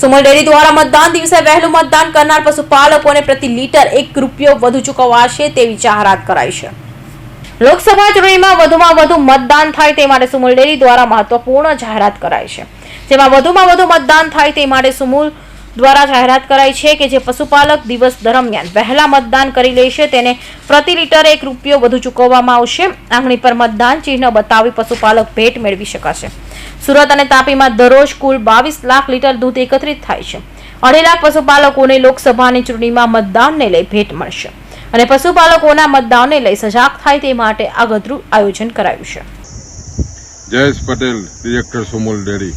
Sumul dairy દ્વારા મતદાન દિવસે વહેલું મતદાન કરનાર પશુપાલકોને પ્રતિ લીટર એક રૂપિયો વધુ ચૂકવાશે તેવી જાહેરાત કરાઈ છે. લોકસભા ચૂંટણીમાં વધુમાં વધુ મતદાન થાય તે માટે સુમુલ ડેરી દ્વારા મહત્વપૂર્ણ જાહેરાત કરાઈ છે. જેમાં વધુમાં વધુ મતદાન થાય તે માટે સુમુલ દ્વારા જાહેરાત કરાઈ છે કે જે પશુપાલક દિવસ દરમિયાન વહેલા મતદાન કરી લેશે તેને પ્રતિ લીટર એક રૂપિયો વધુ ચૂકવવામાં આવશે. આંગણી પર મતદાન ચિહ્ન બતાવી પશુપાલક ભેટ મેળવી શકાશે. સુરત અને તાપીમાં દરરોજ કુલ બાવીસ લાખ લીટર દૂધ એકત્રિત થાય છે. અઢી લાખ પશુપાલકોને લોકસભાની ચૂંટણીમાં મતદાનને લઈ ભેટ મળશે. અને પશુપાલકોના મતદાનને લઈ સજાગ થાય તે માટે આગતરું આયોજન કરાયું છે. Jayesh Patel director Sumul dairy.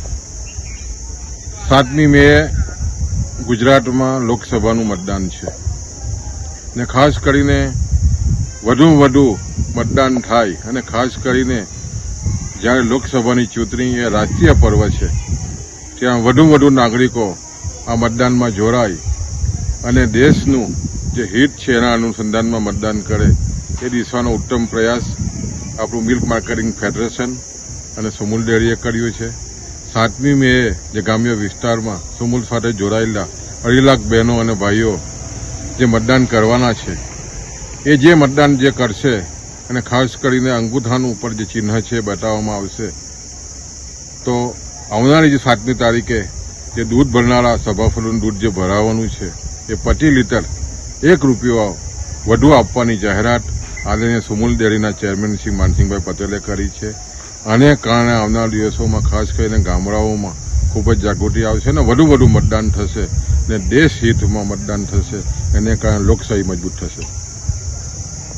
સાતમી મે ગુજરાતમાં લોકસભાનું મતદાન છે. ને ખાસ કરીને વધુ વધુ મતદાન થાય અને ખાસ કરીને જ્યારે લોકસભાની ચૂંટણી એ રાષ્ટ્રીય પર્વ છે, ત્યાં વધુ વધુ નાગરિકો આ મતદાનમાં જોડાય અને દેશનું જે હિત છે એના અનુસંધાનમાં મતદાન કરે એ દિશાનો ઉત્તમ પ્રયાસ આપણું મિલ્ક માર્કેટિંગ ફેડરેશન અને સુમૂલ ડેરીએ કર્યું છે. સાતમી મે જે ગ્રામ્ય વિસ્તારમાં સુમૂલ સાથે જોડાયેલા અઢી લાખ બહેનો અને ભાઈઓ જે મતદાન કરવાના છે, એ જે મતદાન જે કરશે અને ખાસ કરીને અંગુઠાનું ઉપર જે ચિહ્ન છે બતાવવામાં આવશે. તો આવનારી જે સાતમી તારીખે જે દૂધ ભરનારા સભાફળોનું દૂધ જે ભરાવાનું છે, એ પચીસ લીટર એક રૂપિયો વધુ આપવાની જાહેરાત આદરણીય સુમૂલ ડેરીના ચેરમેન શ્રી માનસિંહભાઈ પટેલે કરી છે. આને કારણે આવનાર દિવસોમાં ખાસ કરીને ગામડાઓમાં ખૂબ જ જાગૃતિ આવશે અને વધુ વધુ મતદાન થશે ને દેશ હિતમાં મતદાન થશે. એને કારણે લોકશાહી મજબૂત થશે.